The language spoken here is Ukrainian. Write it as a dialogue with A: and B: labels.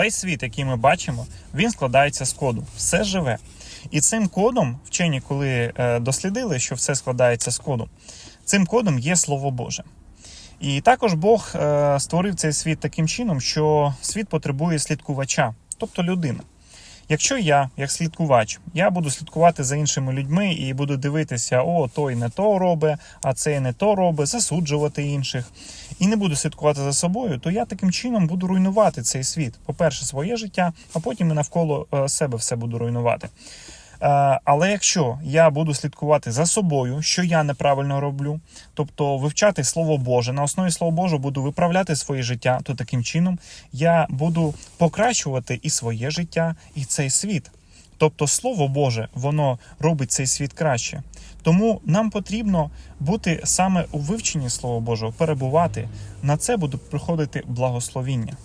A: Весь світ, який ми бачимо, він складається з коду. Все живе. І цим кодом, вчені, коли е, дослідили, що все складається з коду, цим кодом є Слово Боже. І також Бог е, створив цей світ таким чином, що світ потребує слідкувача, тобто людина. Якщо я, як слідкувач, я буду слідкувати за іншими людьми і буду дивитися, о, той не то робить, а цей не то робить, засуджувати інших, і не буду слідкувати за собою, то я таким чином буду руйнувати цей світ. По-перше, своє життя, а потім і навколо е, себе все буду руйнувати. Е, Але якщо я буду слідкувати за собою, що я неправильно роблю, тобто вивчати Слово Боже, на основі Слова Божого буду виправляти своє життя, то таким чином я буду покращувати і своє життя, і цей світ. Тобто Слово Боже, воно робить цей світ краще. Тому нам потрібно бути саме у вивченні Слова Божого, перебувати. На це буде приходити благословіння.